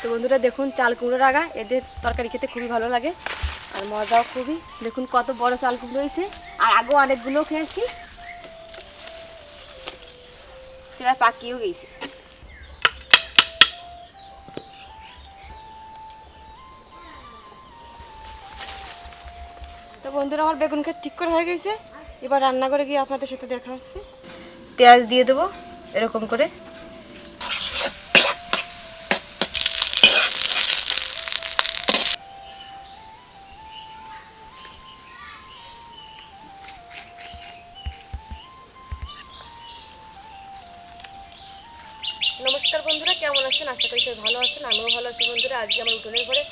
তো বন্ধুরা দেখুন চাল কুমড়ো রাগা, এদের তরকারি খেতে খুবই ভালো লাগে, আর মজাও খুবই। দেখুন কত বড় চাল কুমড়ো হয়েছে, আর আগেও অনেকগুলো খেয়েছি। সেটা পাকিয়েও গেছে। তো বন্ধুরা, আমার বেগুন খেত ঠিক করে হয়ে গেছে। এবার রান্না করে গিয়ে আপনাদের সাথে দেখা হচ্ছে। পেঁয়াজ দিয়ে দেবো, এরকম করে। কেমন আছেন? আশা করি সবাই ভালো আছেন, আমিও ভালো আছি বন্ধুরা। আজকে আমার উঠোনের ঘরে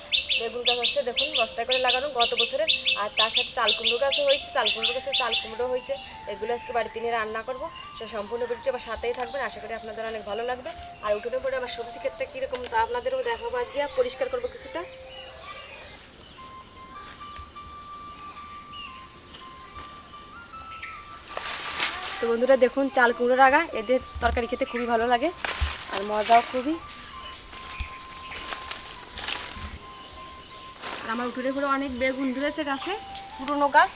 বেগুন গাছ হচ্ছে দেখুন, বস্তায় করে লাগানো গত বছরে। আর তার সাথে চাল কুমড়ো গাছও হয়েছে। চাল কুমড়ো গাছে চাল কুমড়ো হয়েছে। এগুলো আজকে বাড়িতে নিয়ে রান্না করব। সে সম্পূর্ণ ভিডিওটি আমার সাথেই থাকবেন। আশা করি আপনাদের অনেক ভালো লাগবে। আর উঠোনের পরে আমার সবজি ক্ষেত্রে কীরকম তা আপনাদেরও দেখাবো আজকে। পরিষ্কার করব কিছুটা। তো বন্ধুরা, দেখুন, চাল কুমড়ো রাগা এদের তরকারি খেতে খুবই ভালো লাগে। আর মজাও খুবই। আর আমার উঠোনে করে অনেক বেগুন ধরেছে গাছে। পুরনো গাছ।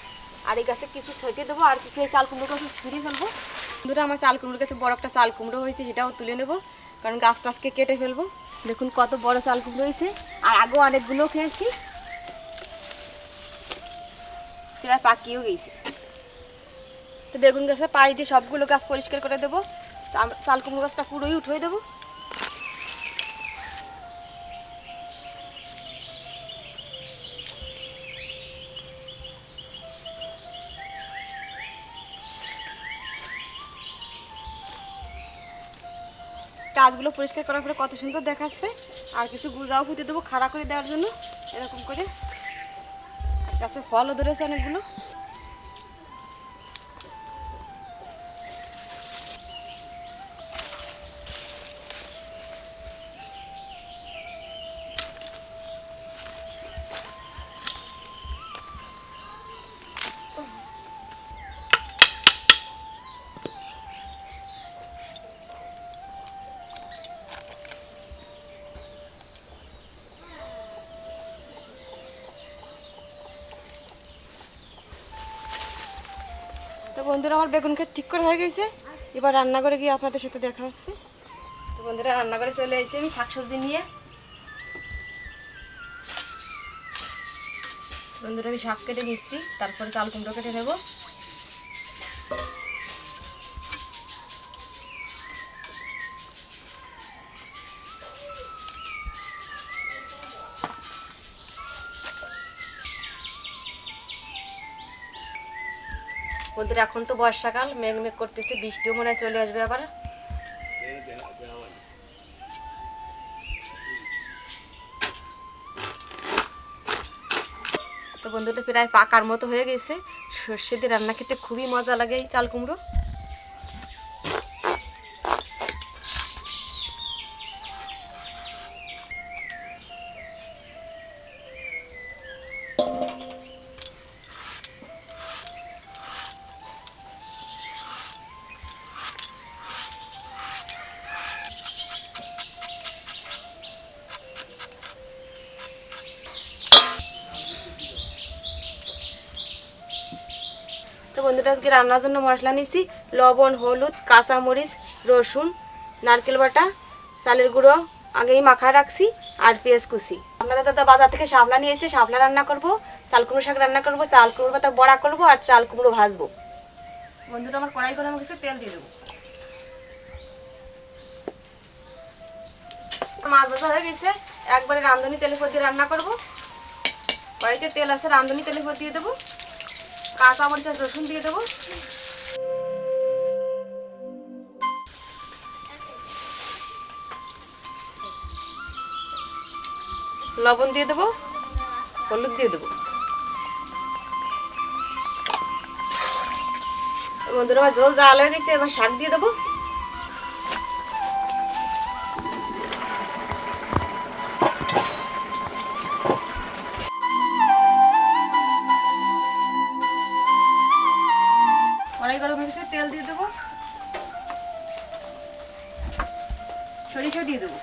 আর এই গাছে কিছু ছেটে দেবো আর কিছু চাল কুমড়ো গাছ ছড়িয়ে ফেলব। বন্ধুরা আমার চাল কুমড়োর কাছে বড় একটা চাল কুমড়ো হয়েছে সেটাও তুলে নেব কারণ গাছ টাছকে কেটে ফেলব। দেখুন কত বড় চাল কুমড়ো হয়েছে আর আগেও অনেকগুলো খেয়েছি। সেটা পাকিয়েও গেছে। তো বেগুন গাছে পাশ দিয়ে সবগুলো গাছ পরিষ্কার করে দেবো। চাল কুমড়ো গাছটা পুরোই উঠিয়ে দেবো। গাছগুলো পরিষ্কার করার পরে কত সুন্দর দেখাচ্ছে। আর কিছু গুজাও ফুটে দেবো খাড়া করে দেওয়ার জন্য, এরকম করে। গাছে ফলও ধরেছে অনেকগুলো। বন্ধুরা, আমার বেগুন খেয়ে ঠিক করে হয়ে গেছে। এবার রান্না করে গিয়ে আপনাদের সাথে দেখা হচ্ছে। তো বন্ধুরা রান্না করে চলে এসেছি আমি, শাকসবজি নিয়ে। বন্ধুরা, আমি শাক কেটে নিচ্ছি, তারপরে চাল কুমড়ো কেটে নেব। বন্ধুরা এখন তো বর্ষাকাল, মেঘ মেঘ করতেছে, বৃষ্টিও মনে হয় চলে আসবে আবার। তো বন্ধুটা প্রায় পাকার মতো হয়ে গেছে। সর্ষে দিয়ে রান্না খেতে খুবই মজা লাগে এই চাল কুমড়ো তো বন্ধুরা, আজকে রান্নার জন্য মশলা নিয়েছি। লবণ, হলুদ, কাঁচামরিচ, রসুন, নারকেল বাটা, চালের গুঁড়ো, আগেই মাখায় রাখছি, আর পেঁয়াজ কুচি। আপনাদের দাদা বাজার থেকে শাপলা নিয়ে এসে শাপলা রান্না করব, চাল কুমড়ো শাক রান্না করব, চাল কুমড়ো পাতা বড়া করব, আর চাল কুমড়ো ভাজবো। বন্ধুরা, আমার কড়াই করে আমাকে তেল দিয়ে দেবো। মাছ ভাজা হয়ে গেছে, একবারে রাঁধুনি তেলের উপর দিয়ে রান্না করব। কড়াইতে তেল আছে, রাঁধুনি তেলের উপর দিয়ে দেবো। কাঁচা মরিচ রসুন দিয়ে দেবো। লবণ দিয়ে দেবো, হলুদ দিয়ে দেবো। বন্ধুরা জল জাল হয়ে গেছে, এবার শাক দিয়ে দেবো। কড়াই গরম হয়ে গেছে, তেল দিয়ে দেবো। সরিষা দিয়ে দেবো।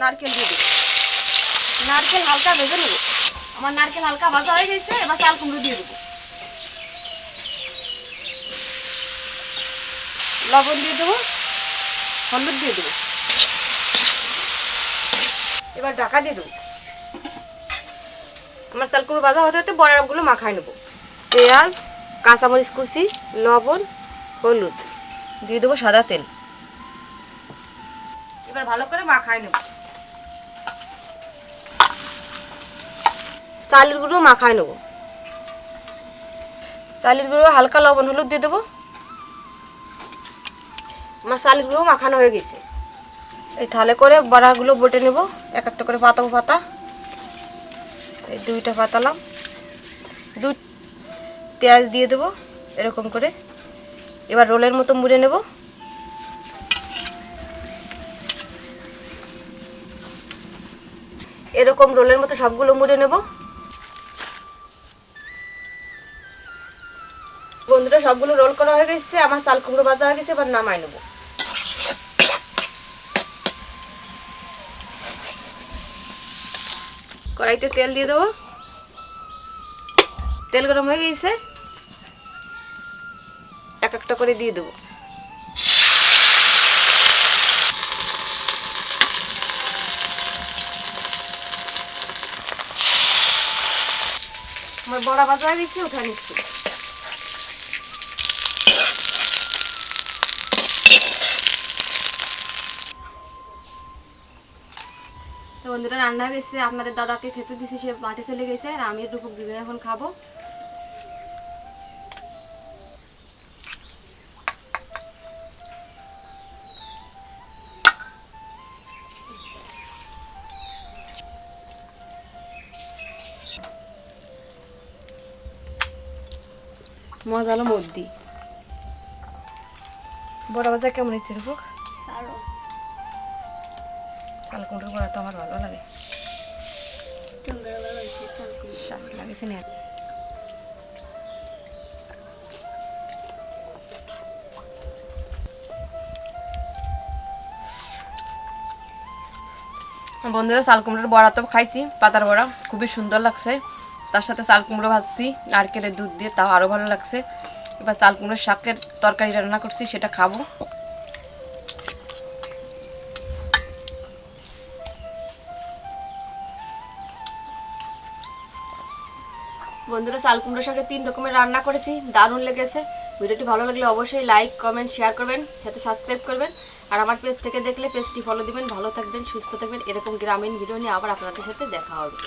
নারকেল দিয়ে দেবো। নারকেল হালকা ভেজে নেব। আমার নারকেল হালকা ভাজা হয়ে গেছে, এবার চাল কুমড়ো দিয়ে দেবো। লবণ দিয়ে দেবো, হলুদ দিয়ে দেবো। এবার ঢাকা দিয়ে দেবো। আমার চাল কুমড়ো ভাজা হতে হতে বড়াগুলো মাখায় নেব। পেঁয়াজ, কাঁচামরিচ কুচি, লবণ, হলুদ। দিয়ে দেবো সাদা তেল। এবার ভালো করে মাখায় নেব। চালের গুঁড়ো মাখায় নেব। চালের গুঁড়ো হালকা লবণ হলুদ দিয়ে দেবো। আমার চালের গুঁড়ো মাখানো হয়ে গেছে। এই থালে করে বড়াগুলো বটে নেব। এক একটা করে পাতাবো পাতা। এই দুইটা পাতালাম। দু পেঁয়াজ দিয়ে দেবো এরকম করে। এবার রোলের মতো মুড়ে নেব। এরকম রোলের মতো সবগুলো মুড়ে নেব। বন্ধুরা, সবগুলো রোল করা হয়ে গেছে, আমার চাল কুমড়ো ভাজা হয়ে গেছে, এবার নামাই নেব। কড়াইতে তেল দিয়ে দেবো। তেল গরম হয়ে গেছে। এক একটা করে দিয়ে দেবো। বড়া ভাজা হয়ে গেছে উঠা নিচ্ছি তো বন্ধুরা রান্না হয়ে গেছে আপনাদের দাদাকে খেতে দিছি সে মাঠে চলে গেছে আর আমি রূপক দুদিন এখন খাব। মজা হলো মদ্দি বড় বাজার কেমন হয়েছে রূপক? কুমড়োর বড়া তো আমার ভালো লাগে। বন্ধুরা, চাল কুমড়োর বড়া তো খাইছি, পাতার বড়া। খুবই সুন্দর লাগছে। তার সাথে চাল কুমড়ো ভাজছি, নারকেলের দুধ দিয়ে, তাও আরও ভালো লাগছে। এবার চাল কুমড়োর শাকের তরকারি রান্না করছি, সেটা খাব। বন্ধুরা, চাল কুমড়ো শাকে তিন রকমের রান্না করেছি, দারুণ লেগেছে। ভিডিওটি ভালো লাগলে অবশ্যই লাইক কমেন্ট শেয়ার করবেন, সাথে সাবস্ক্রাইব করবেন। আর আমার পেজ থেকে দেখলে পেজটি ফলো দিবেন। ভালো থাকবেন, সুস্থ থাকবেন। এরকম গ্রামীণ ভিডিও নিয়ে আবার আপনাদের সাথে দেখা হবে।